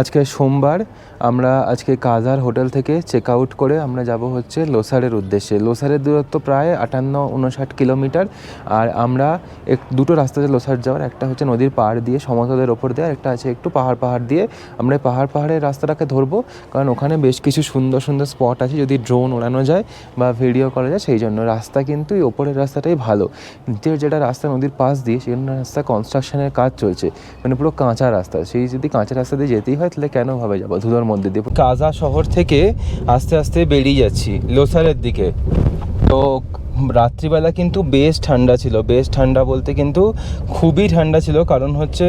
আজকে সোমবার আমরা আজকে কাজার হোটেল থেকে চেক আউট করে আমরা যাব হচ্ছে লোসারের উদ্দেশ্যে। লোসারের দূরত্ব প্রায় আটান্ন উনষাট কিলোমিটার আর আমরা এক, দুটো রাস্তা আছে লোসার যাওয়ার, একটা হচ্ছে নদীর পাড় দিয়ে সমতলের ওপর আর একটা আছে একটু পাহাড় পাহাড় দিয়ে। আমরা পাহাড় পাহাড়ের রাস্তাটাকে ধরবো, কারণ ওখানে বেশ কিছু সুন্দর সুন্দর স্পট আছে, যদি ড্রোন ওড়ানো যায় বা ভিডিও করা যায়, সেই জন্য। রাস্তা কিন্তু ওপরের রাস্তাটাই ভালো। যে যেটা রাস্তা নদীর পাশ দিয়ে সেখানে রাস্তা কনস্ট্রাকশনের কাজ চলছে। মানে পুরো কাঁচা রাস্তা। সেই যদি কাঁচা রাস্তা দিয়ে যেতেই হয় তাহলে কেন ভাবে যাব? ধুলোর মধ্যে দিয়ে কাজা শহর থেকে আস্তে আস্তে বেরিয়ে যাচ্ছি, লোসারের দিকে। তো রাত্রিবেলা কিন্তু বেশ ঠান্ডা ছিল। বেশ ঠান্ডা বলতে কিন্তু খুবই ঠান্ডা ছিল, কারণ হচ্ছে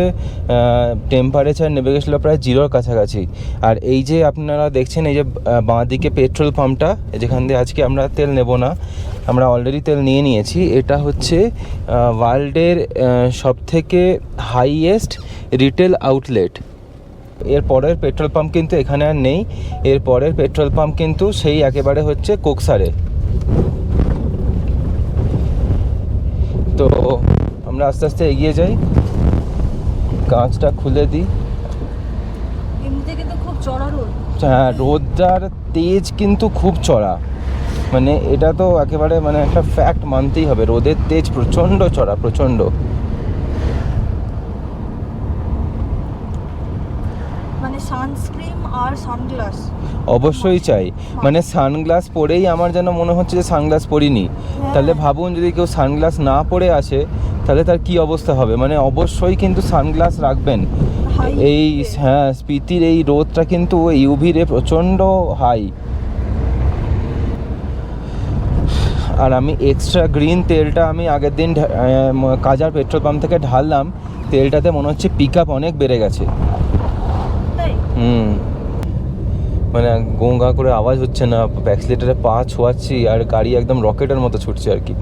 টেম্পারেচার নেমে গেছিল প্রায় জিরোর কাছাকাছি। আর এই যে আপনারা দেখছেন, এই যে বাঁ দিকে পেট্রোল পাম্পটা যেখান দিয়ে আজকে আমরা তেল নেব না, আমরা অলরেডি তেল নিয়ে নিয়েছি। এটা হচ্ছে ওয়ার্ল্ডের সবথেকে হাইয়েস্ট রিটেল আউটলেট এর পরের পেট্রোল পাম্প কিন্তু এখানে আর নেই। এর পরের পেট্রোল পাম্প কিন্তু সেই একেবারে হচ্ছে কোকসারে। তো আমরা আস্তে আস্তে এগিয়ে যাই। কাঁচটা খুলে দিই। হ্যাঁ রোদটার তেজ কিন্তু খুব চড়া। মানে এটা তো একেবারে মানে একটা ফ্যাক্ট মানতেই হবে। রোদের তেজ প্রচণ্ড চড়া প্রচণ্ড। মানে সানস্ক্রিন আর সানগ্লাস অবশ্যই চাই। মানে সানগ্লাস পরেই আমার যেন মনে হচ্ছে যে সানগ্লাস পরিনি। তাহলে ভাবুন যদি কেউ সানগ্লাস না পরে আসে তাহলে তার কি অবস্থা হবে? মানে অবশ্যই কিন্তু সানগ্লাস রাখবেন। এই হ্যাঁ স্পিতির এই রোদটা কিন্তু ইউভি রে প্রচণ্ড হাই আর আমি এক্সট্রা গ্রিন তেলটা আমি আগের দিন কাজার পেট্রোল পাম্প থেকে ঢাললাম। তেলটাতে মনে হচ্ছে পিক আপ অনেক বেড়ে গেছে। হুম। মানে গোঙ্গা করে আওয়াজ হচ্ছে না অ্যাক্সিলেটারে পা ছোঁয়াচ্ছি আর গাড়ি একদম রকেটের মতো ছুটছে আর কি।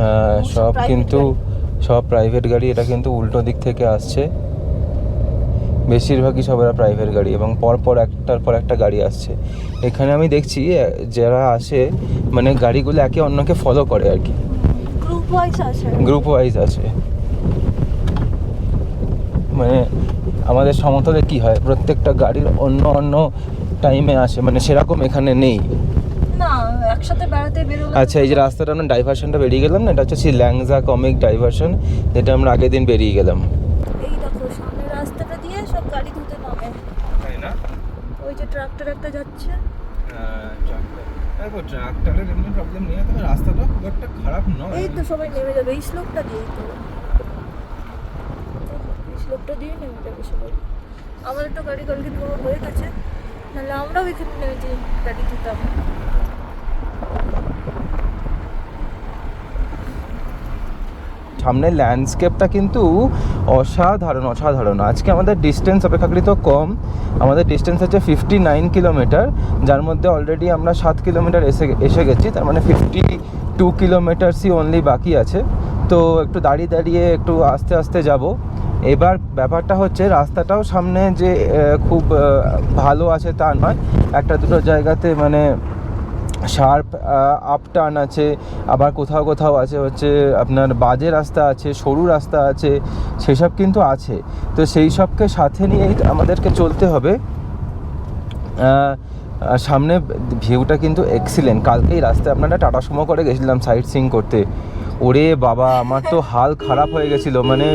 হ্যাঁ সব কিন্তু সব প্রাইভেট গাড়ি এটা কিন্তু উল্টো দিক থেকে আসছে। বেশিরভাগই সব এরা প্রাইভেট গাড়ি এবং পরপর একটার পর একটা গাড়ি আসছে। এখানে আমি দেখছি যারা আসে মানে গাড়িগুলো একে অন্যকে ফলো করে আর কি। গ্রুপ ওয়াইজ আছে গ্রুপ ওয়াইজ আছে মানে আমাদের সমতলে কি হয়? প্রত্যেকটা গাড়ির অন্য অন্য টাইমে আসে। মানে সেরকম এখানে নেই। একসাথে বেড়াতে আচ্ছা এই যে রাস্তাটা আমরা ডাইভারশনটা বেরিয়ে গেলাম না এটা হচ্ছে সেই ল্যাংজা কমিক ডাইভারশন যেটা আমরা আগের দিন বেরিয়ে গেলাম এই দেখো সামনের রাস্তাটা দিয়ে সব গাড়ি ধুতে নামে তাই না ওই যে ট্রাক্টর একটা যাচ্ছে। ট্রাক্টরের এমনি প্রবলেম নেই তবে রাস্তাটা খুব একটা খারাপ নয়। এই তো সবাই নেমে যাবে এই শ্লোকটা দিয়েই তো। এই শ্লোকটা দিয়ে নেমে যাবে সবাই। আমাদের তো গাড়ি কালকে ধোয়া হয়ে গেছে নাহলে আমরাও এখানে নেমে যে গাড়ি ধুতাম। সামনের ল্যান্ডস্কেপটা কিন্তু অসাধারণ অসাধারণ। আজকে আমাদের ডিস্টেন্স অপেক্ষাকৃত কম। আমাদের ডিস্টেন্স হচ্ছে ফিফটি নাইন কিলোমিটার যার মধ্যে অলরেডি আমরা সাত কিলোমিটার এসে এসে গেছি। তার মানে ফিফটি টু কিলোমিটার্সই অনলি বাকি আছে। তো একটু দাঁড়িয়ে দাঁড়িয়ে একটু আস্তে আস্তে যাব। এবার ব্যাপারটা হচ্ছে, রাস্তাটাও সামনে যে খুব ভালো আছে তা নয়। একটা দুটো জায়গাতে মানে শার্প আপ টার্ন আছে, আবার কোথাও কোথাও আছে হচ্ছে আপনার বাজে রাস্তা আছে, সরু রাস্তা আছে, সেসব কিন্তু আছে। তো সেই সবকে সাথে নিয়েই আমাদেরকে চলতে হবে। সামনে ভিউটা কিন্তু এক্সিলেন্ট কালকেই রাস্তায় আপনারা টাটা সুমো করে গেছিলাম সাইট সিং করতে। ওরে বাবা, আমার তো হাল খারাপ হয়ে গেছিল। মানে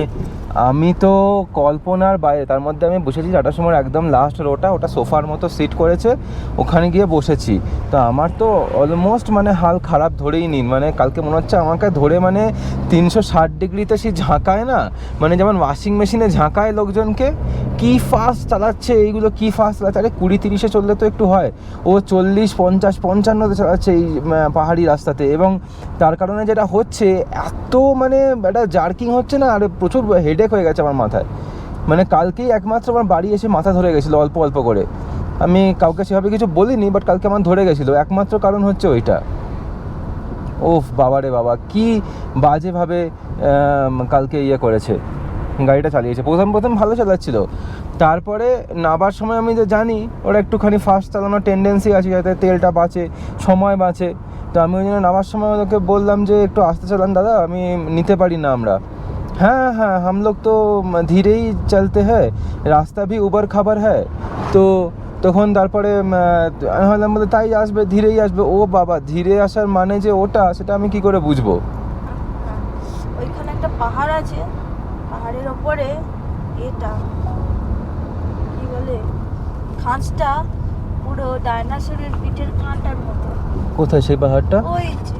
আমি তো কল্পনার বাইরে, তার মধ্যে আমি বসেছি টাটা সময় একদম লাস্ট রোটা ওটা সোফার মতো সিট করেছে, ওখানে গিয়ে বসেছি। তো আমার তো অলমোস্ট মানে হাল খারাপ ধরেই নিন মানে কালকে মনে হচ্ছে আমাকে ধরে মানে তিনশো ষাট ডিগ্রিতে সে ঝাঁকায় না? মানে যেমন ওয়াশিং মেশিনে ঝাঁকায় লোকজনকে, কি ফাস্ট চালাচ্ছে এইগুলো, কি ফাস্ট চালাচ্ছে? আরে কুড়ি তিরিশে চললে তো একটু হয়। ও চল্লিশ, পঞ্চাশ, পঞ্চান্নতে চালাচ্ছে এই পাহাড়ি রাস্তাতে। এবং তার কারণে যেটা হচ্ছে, এত মানে একটা জার্কিং হচ্ছে না, আর প্রচুর হেডেক হয়ে গেছে আমার মাথায়। মানে কালকেই একমাত্র আমার বাড়ি এসে মাথা ধরে গেছিল অল্প অল্প করে। আমি কাউকে সেভাবে কিছু বলিনি বাট কালকে আমার ধরে গেছিল। একমাত্র কারণ হচ্ছে ওইটা। ওফ বাবা রে বাবা, কি বাজেভাবে কালকে ইয়ে করেছে। গাড়িটা চালিয়েছে। প্রথম প্রথম ভালো চালাচ্ছিল। তারপরে নাবার সময় আমি যে জানি, ওরা একটুখানি ফাস্ট চালানোর টেন্ডেন্সি আছে, যাতে তেলটা বাঁচে, সময় বাঁচে। তো আমি ওই জন্য নামার সময় ওদেরকে বললাম যে, একটু আস্তে চালান দাদা, আমি নিতে পারি না আমরা। হ্যাঁ হ্যাঁ हम लोग तो धीरे ही चलते हैं রাস্তা भी উবার খাবার হ্যাঁ তো তখন তারপরে উম, আমি ভাবলাম বলে তাই আসবে ধীরেই আসবে ও বাবা ধীরে আসার মানে যে ওটা সেটা আমি কি করে বুঝবো হ্যাঁ। ওইখানে একটা পাহাড় আছে পাহাড়ের ওপরে এটা কি বলে খাঁজটা পুরো ডাইনোসরের পিঠের কাঁটার মতো কোথায় সেই পাহাড়টা ওই যে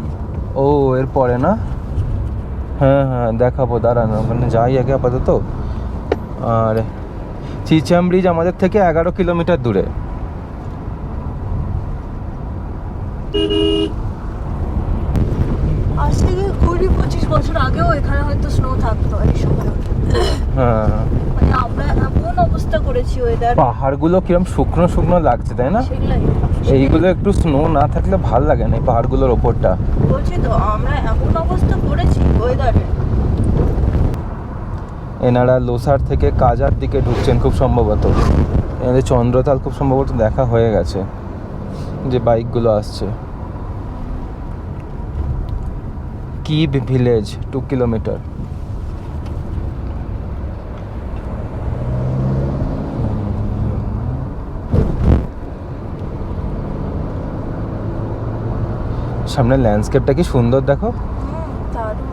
ও এর পরে না হ্যাঁ হ্যাঁ দেখাবো, দাঁড়ানো মানে যাই আগে আপাতত। আর, চিচাম ব্রিজ আমাদের থেকে এগারো কিলোমিটার দূরে। আজ থেকে কুড়ি পঁচিশ বছর আগেও এখানে হয়তো স্নো থাকতো, এই সময় হ্যাঁ। মানে আমরা এমন অবস্থা করেছি ওয়েদার পাহাড়গুলো কিরম শুকনো শুকনো লাগছে তাই না? এইগুলো একটু স্নো না থাকলে ভালো লাগে না এই পাহাড়গুলোর ওপরটা। বলছি তো আমরা এমন অবস্থা করেছি ওয়েদারে এনারা লোসার থেকে কাজার দিকে ঢুকছেন খুব সম্ভবত। এনাদের চন্দ্রতাল খুব সম্ভবত দেখা হয়ে গেছে যে বাইকগুলো আসছে। কিব ভিলেজ টু কিলোমিটার সামনে ল্যান্ডস্কেপটা কি সুন্দর দেখো। হুম দারুণ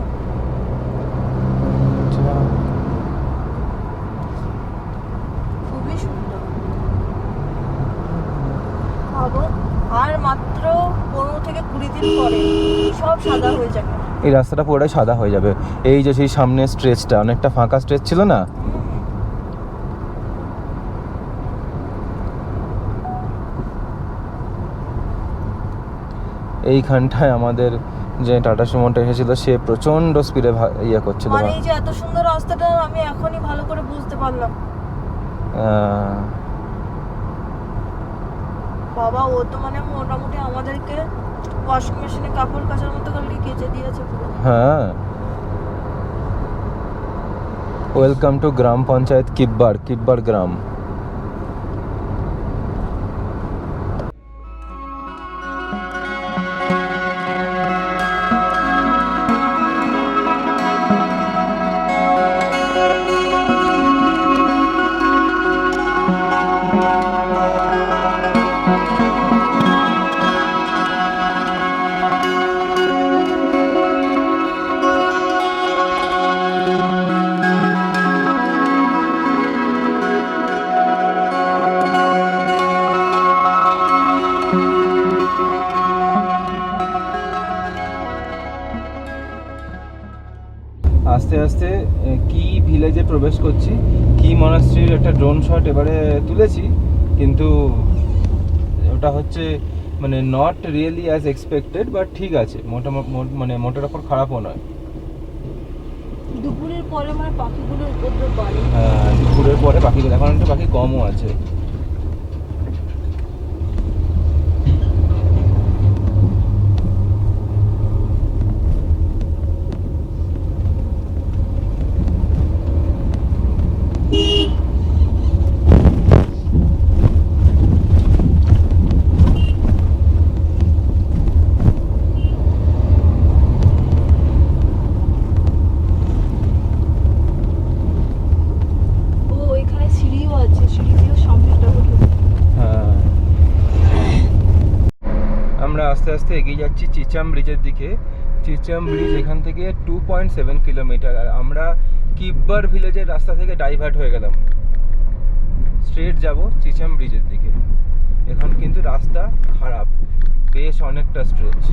খুবই সুন্দর। ভাবো আর মাত্র পনেরো থেকে কুড়ি দিন পরে সব সাদা হয়ে যাবে। এই রাস্তাটা পুরোটাই সাদা হয়ে যাবে। এই যে সেই সামনে স্ট্রেচটা অনেকটা ফাঁকা স্ট্রেচ ছিল না? এইখানটায় আমাদের যে টাটা সুমোটা এসেছিল সে প্রচণ্ড স্পিডে ইয়ে করছিল মানে এই যে এত সুন্দর রাস্তাটা আমি এখনই ভালো করে বুঝতে পারলাম। বাবা ও তো মানে মোটামুটি আমাদেরকে ওয়াশিং মেশিনে কাপড় কাচার মতো করে কেচে দিয়েছে পুরো। হ্যাঁ। ওয়েলকাম টু গ্রাম পঞ্চায়েত কিব্বার কিব্বার গ্রাম আস্তে আস্তে কি ভিলেজে প্রবেশ করছি কি মনাস্ট্রির একটা ড্রোন শট এবারে তুলেছি কিন্তু ওটা হচ্ছে মানে not really as expected but ঠিক আছে মোটা মানে মোটার ওপর খারাপও নয়। দুপুরের পরে মানে পাখিগুলোর উপদ্রব বাড়ে। আহ, দুপুরের পরে পাখিগুলো এখন একটু পাখি কমও আছে ও ওইখানে সিঁড়িও আছে সিঁড়ি দিয়েও সামনেটা হলো হ্যাঁ আমরা আস্তে আস্তে এগিয়ে যাচ্ছি চিচাম ব্রিজের দিকে। চিচাম ব্রিজ এখান থেকে টু পয়েন্ট সেভেন কিলোমিটার আর আমরা কিব্বার ভিলেজের রাস্তা থেকে ডাইভার্ট হয়ে গেলাম। স্ট্রেট যাব চিচাম ব্রিজের দিকে। এখন কিন্তু রাস্তা খারাপ। বেশ অনেকটা স্ট্রেচ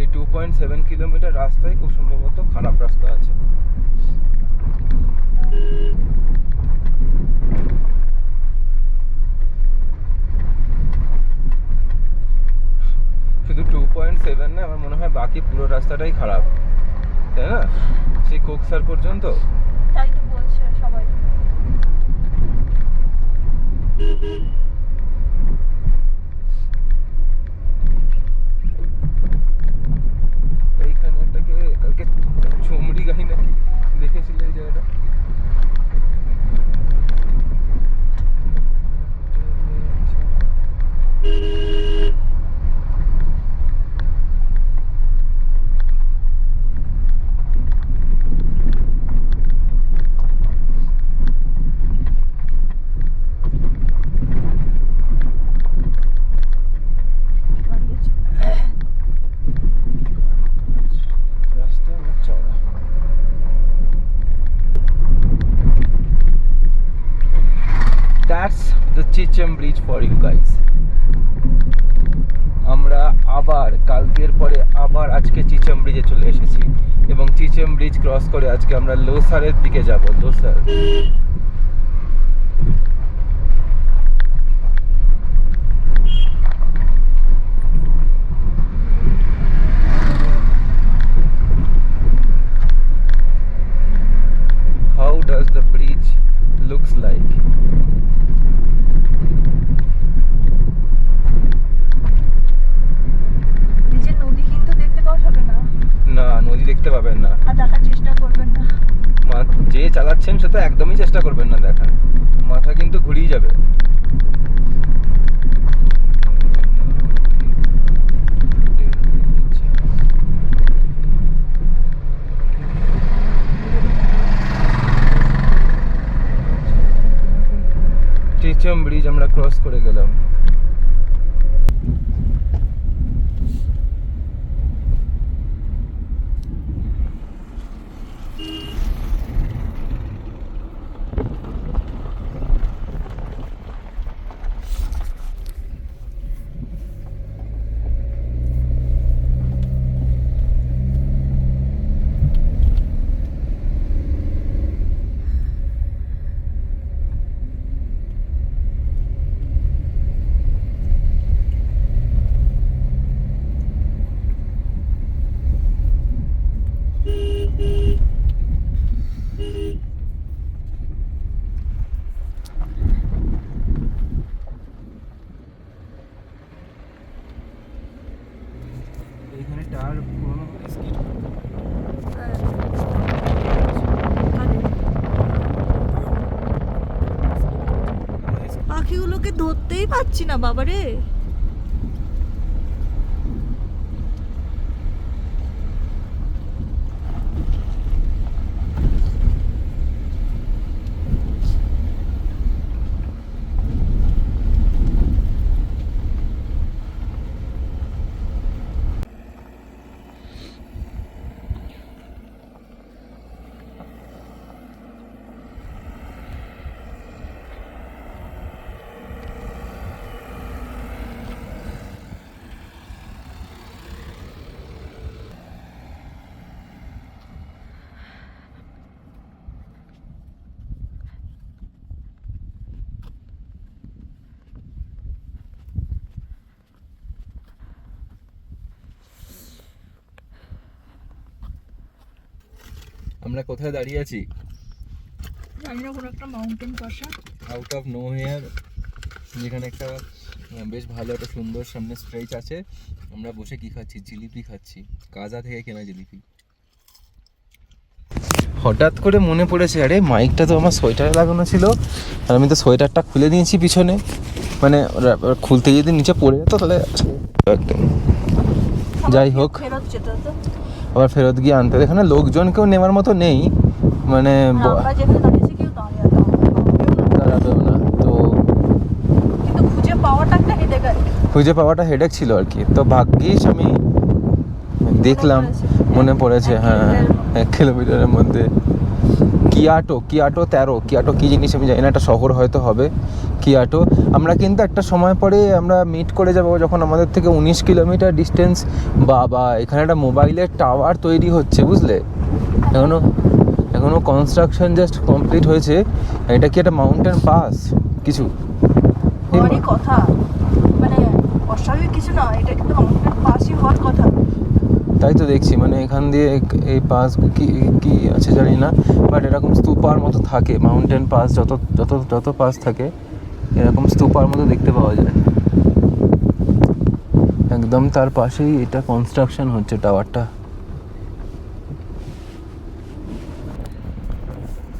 এই টু পয়েন্ট সেভেন কিলোমিটার রাস্তায় খুব সম্ভবত খারাপ রাস্তা আছে। শুধু টু পয়েন্ট সেভেন না, আমার মনে হয় বাকি পুরো রাস্তাটাই খারাপ। তাই না? সেই কোকসার পর্যন্ত? তাই তো বলছে সবাই এইখানে একটাকে কালকে চুমড়ি গাড়ি নাকি দেখেছিলে এই জায়গাটা ব্রিজ ফর ইউ গাইস আমরা আবার কালকের পরে আবার আজকে চিচম ব্রিজে চলে এসেছি এবং চিচম ব্রিজ ক্রস করে আজকে আমরা লোসারের দিকে যাব, Losar How does the bridge looks like? নিজের নদী কিন্তু দেখতে পাওয়া যাবে না না নদী দেখতে পাবেন না আর দেখার চেষ্টা করবেন না মা- যে চালাচ্ছেন সে তো একদমই চেষ্টা করবেন না দেখার মাথা কিন্তু ঘুরিয়ে যাবে টিচম ব্রিজ আমরা ক্রস করে গেলাম। পুরনো হলে পাখিগুলোকে ধরতেই পাচ্ছি না বাবারে। আমরা কোথায় দাঁড়িয়ে আছি? জানি না কোনো একটা মাউন্টেন পাশা। আউট অফ নো হেয়ার যেখানে একটা বেশ ভালো একটা সুন্দর সামনে স্ট্রেচ আছে। আমরা বসে কি খাচ্ছি? জিলিপি খাচ্ছি। কাজা থেকে কেনা জিলিপি। হঠাৎ করে মনে পড়েছে আরে মাইকটা তো আমার সোয়েটারে লাগানো ছিল আর আমি তো সোয়েটারটা খুলে দিয়েছি পিছনে। মানে খুলতে যদি নিচে পড়ে যেত তাহলে একদম। যাই হোক। ফেরত যেতে হতো। আবার ফেরত গিয়ে আনতে। এখানে লোকজন কেউ নেওয়ার মতো নেই। মানে দাঁড়াবেও না তো খুঁজে পাওয়াটা হেডেক ছিল আর কি। তো ভাগ্যিস আমি দেখলাম মনে পড়েছে। হ্যাঁ এক কিলোমিটারের মধ্যে। কিয়াটো কিয়াটো তেরো, কিয়াটো কী জিনিস আমি জানি না, একটা শহর হয়তো হবে, কিয়াটো। আমরা কিন্তু একটা সময় পরে আমরা মিট করে যাব যখন আমাদের থেকে উনিশ কিলোমিটার ডিস্টেন্স বা এখানে একটা মোবাইলের টাওয়ার তৈরি হচ্ছে, বুঝলে? এখনও এখনও কনস্ট্রাকশন জাস্ট কমপ্লিট হয়েছে। এটা কি একটা মাউন্টেন পাস কিছু? কথা। মানে অস্বাভাবিক কিছু না, এটা কিন্তু মাউন্টেন পাসই হওয়ার কথা। তাই তো দেখছি। মানে এখান দিয়ে এই পাস কি কি আছে জানি না বাট এরকম স্তূপার মতো থাকে। মাউন্টেন পাস যত যত যত পাস থাকে, এরকম স্তূপার মতো দেখতে পাওয়া যায়। একদম তার পাশেই এটা কনস্ট্রাকশন হচ্ছে টাওয়ারটা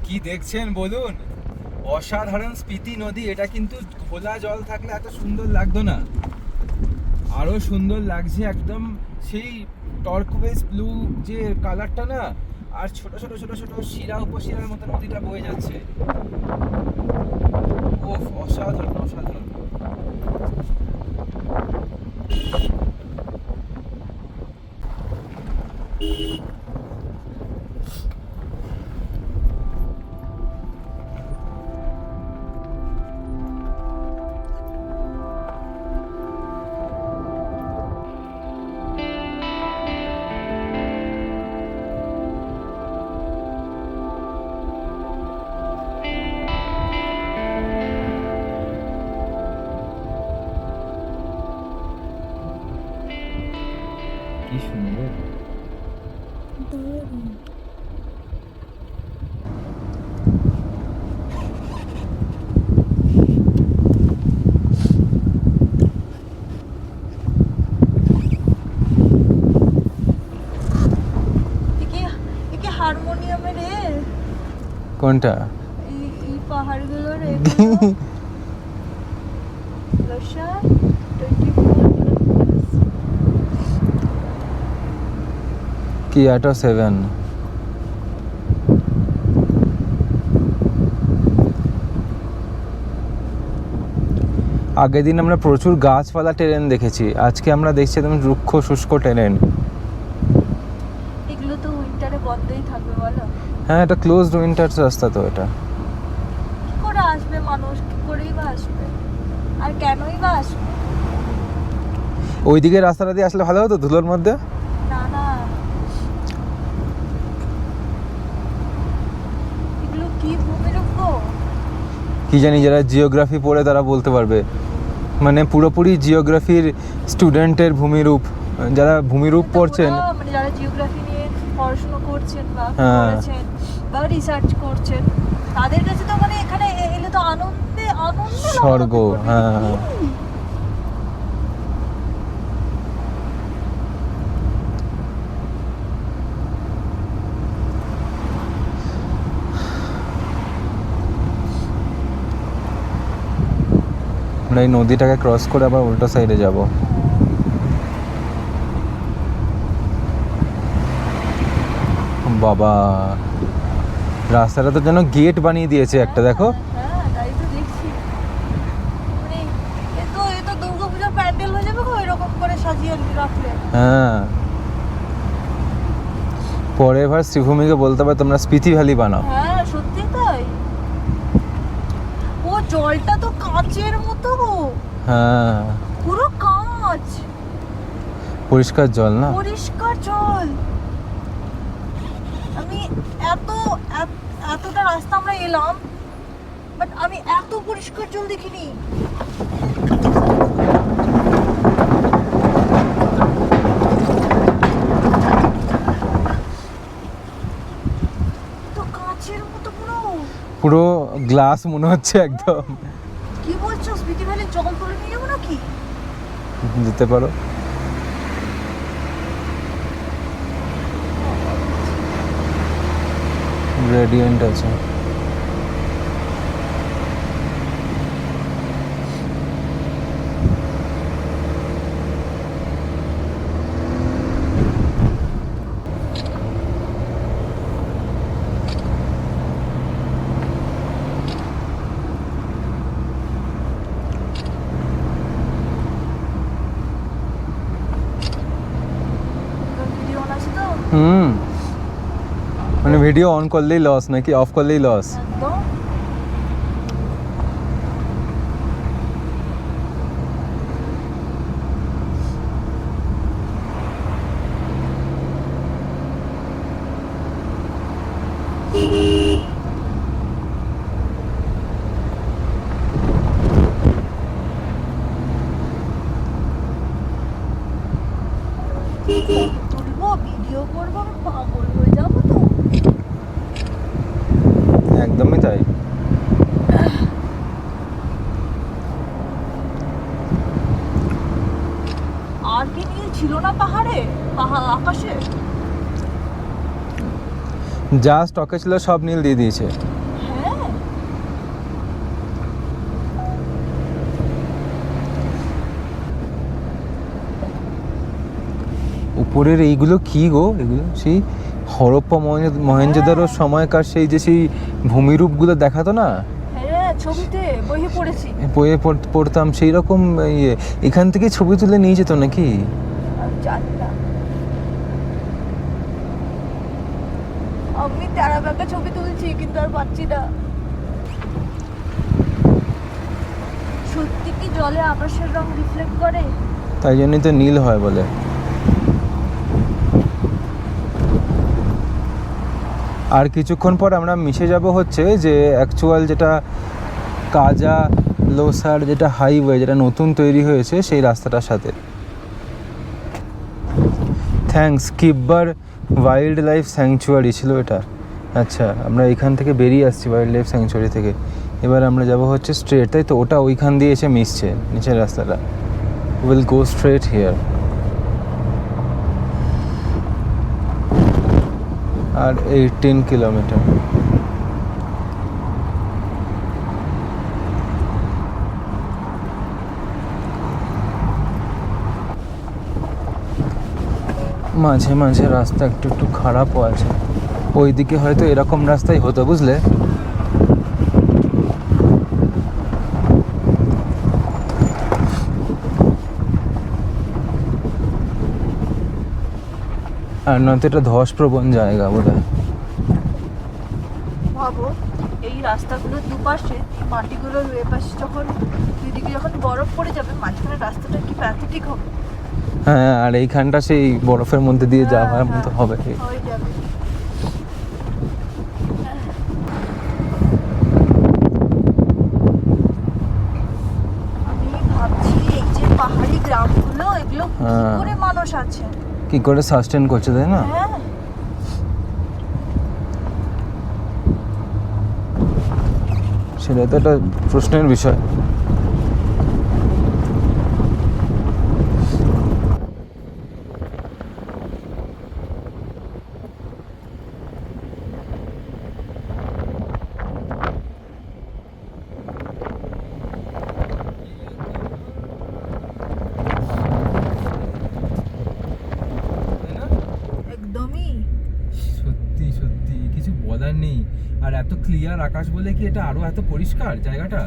কি দেখছেন বলুন? অসাধারণ স্পিতি নদী, এটা কিন্তু খোলা জল থাকলে এত সুন্দর লাগতো না। আরও সুন্দর লাগছে একদম সেই টর্কওয়েজ ব্লু যে কালারটা না, আর ছোট ছোট ছোট ছোট শিরা, উপশিরার মতো নদীটা বয়ে যাচ্ছে। ও অসাধারণ অসাধারণ। কোনটা? এই কি আটো সেভেন আগের দিন আমরা প্রচুর গাছপালা ট্রেন দেখেছি আজকে আমরা দেখছি একদম রুক্ষ শুষ্ক ট্রেন এগুলো তো উইন্টারে বন্ধই থাকবে বলো। হ্যাঁ এটা ক্লোজড উইন্টার্স রাস্তা তো এটা। কি করে আসবে মানুষ? কি করেই বা আসবে? আর কেনই বা আসবে? ওইদিকে রাস্তাটা দিয়ে আসলে ভালো হতো ধুলোর মধ্যে? না না। এগুলো কি ভূমিরূপ কি জানি যারা জিওগ্রাফি পড়ে তারা বলতে পারবে। মানে পুরোপুরি জিওগ্রাফির স্টুডেন্টের ভূমিরূপ যারা ভূমিরূপ পড়ছেন মানে যারা জিওগ্রাফি নিয়ে পড়াশোনা করছেন বা হ্যাঁ। বা রিসার্চ করছেন তাদের কাছে তো মানে এখানে এলে তো আনন্দে আনন্দে স্বর্গ, হ্যাঁ। আমরা এই নদীটাকে ক্রস করে আবার উল্টো সাইডে যাব। বাবা। রাস্তাটা তো যেন গেট বানিয়ে দিয়েছে একটা দেখো। হ্যাঁ মানে হয়ে পরে এবার শ্রীভূমিকে বলতে হবে তোমরা স্পিতি ভ্যালি বানাও। হ্যাঁ সত্যি তাই। ও জলটা তো কাঁচের মতো হ্যাঁ। পুরো কাঁচ। পরিষ্কার জল না? পরিষ্কার জল। আমি এত এত- এতটা রাস্তা আমরা এলাম বাট আমি এত পরিষ্কার জল দেখিনি। তো কাঁচের মতো পুরো। পুরো গ্লাস মনে হচ্ছে একদম। কি বলছো? স্মৃতি ভ্যালি জল তুলে নিয়ে যাব নাকি? দিতে পারো। গ্রেডিয়েন্ট আছে ভিডিও অন করলেই লস নাকি অফ করলেই লস আর কি নীল ছিল না পাহাড়ে? পাহাড় আকাশে? যা স্টকে ছিল সব নীল দিয়ে দিয়েছে। হ্যাঁ। উপরের এইগুলো কি গো? এগুলো সেই হরপ্পা মহেঞ্জ- মহেঞ্জোদারোর সময়কার সেই যে সেই ভূমিরূপগুলো দেখাতো না? ছবিতে বইয়ে পড়েছি। বইয়ে পড়তাম সেই রকম ইয়ে এখান থেকে ছবি তুলে নিয়ে যেত নাকি? আমি ছবি তুলছি কিন্তু আর পাচ্ছি না। সত্যি কি জলে আকাশের রং রিফ্লেক্ট করে? তাই জন্যই তো নীল হয় বলে। আর কিছুক্ষণ পর আমরা মিশে যাব হচ্ছে যে অ্যাকচুয়াল যেটা কাজা, লোসার যেটা হাইওয়ে যেটা নতুন তৈরি হয়েছে সেই রাস্তাটার সাথে। Thanks Kibber wildlife sanctuary ছিল এটা। আচ্ছা আমরা এখান থেকে বেরিয়ে আসছি ওয়াইল্ড লাইফ স্যাংচুয়ারি থেকে। এবার আমরা যাব হচ্ছে স্ট্রেট তাই তো? ওটা ওইখান দিয়ে এসে মিশছে, নিচের রাস্তাটা। উইল গো স্ট্রেট হিয়ার আর এইটিন কিলোমিটার মাঝে মাঝে রাস্তা একটু একটু খারাপও আছে। ওইদিকে হয়তো এরকম রাস্তাই হতো, বুঝলে? আর নয়তো এটা ধসপ্রবণ জায়গা বোধ হয় ভাবো, এই রাস্তাগুলোর দুপাশে মাটিগুলোর এপাশে যখন দুদিকে যখন বরফ পড়ে যাবে মাঝখানে রাস্তাটা কি প্যাথেটিক হবে? হ্যাঁ আর এইখানটা সেই বরফের মধ্যে দিয়ে যাওয়ার হ্যাঁ, মতো হ্যাঁ, হবে। হয়ে কি। করে আছে? কি করে সাস্টেন করছে তাই না? সেটা তো একটা প্রশ্নের বিষয় একদমই সত্যি সত্যি কিছু বলার নেই আর এত ক্লিয়ার আকাশ বলে কি এটা আরও এত পরিষ্কার জায়গাটা?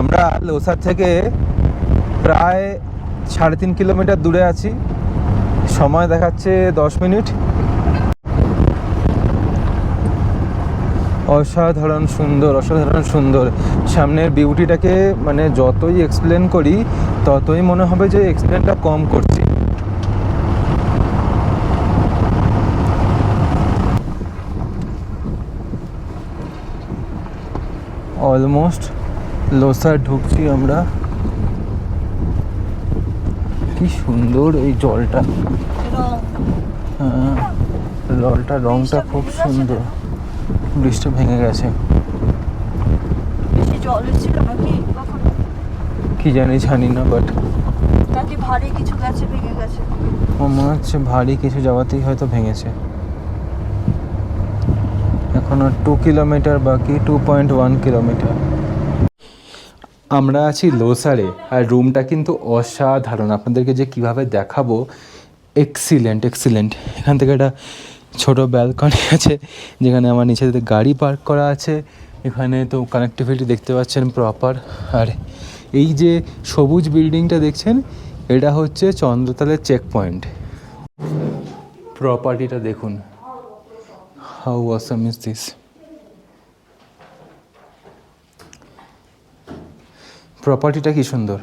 আমরা লোসার থেকে প্রায় সাড়ে তিন কিলোমিটার দূরে আছি। সময় দেখাচ্ছে দশ মিনিট। অসাধারণ সুন্দর অসাধারণ সুন্দর। সামনের বিউটিটাকে মানে যতই এক্সপ্লেন করি ততই মনে হবে যে এক্সপ্লেনটা কম করছি। অলমোস্ট লোসার ঢুকছি আমরা। কি সুন্দর এই জলটা। হ্যাঁ জলটা রংটা খুব সুন্দর। ব্রিজটা ভেঙে গেছে। বেশি জল এসেছিল নাকি কখনো কি জানি জানি না বাট নাকি ভারী কিছু গেছে ভেঙে গেছে। মনে হচ্ছে ভারী কিছু যাওয়াতেই হয়তো ভেঙেছে। এখনও টু কিলোমিটার বাকি টু পয়েন্ট ওয়ান কিলোমিটার আমরা আছি লোসারে আর রুমটা কিন্তু অসাধারণ। আপনাদেরকে যে কীভাবে দেখাবো এক্সিলেন্ট এক্সিলেন্ট এখান থেকে একটা ছোট ব্যালকনি আছে, যেখানে আমার নিচে গাড়ি পার্ক করা আছে। এখানে তো কানেক্টিভিটি দেখতে পাচ্ছেন প্রপার আর এই যে সবুজ বিল্ডিংটা দেখছেন, এটা হচ্ছে চন্দ্রতালের চেক পয়েন্ট প্রপার্টিটা দেখুন। হাউ অসাম ইজ দিস প্রপার্টিটা কি সুন্দর?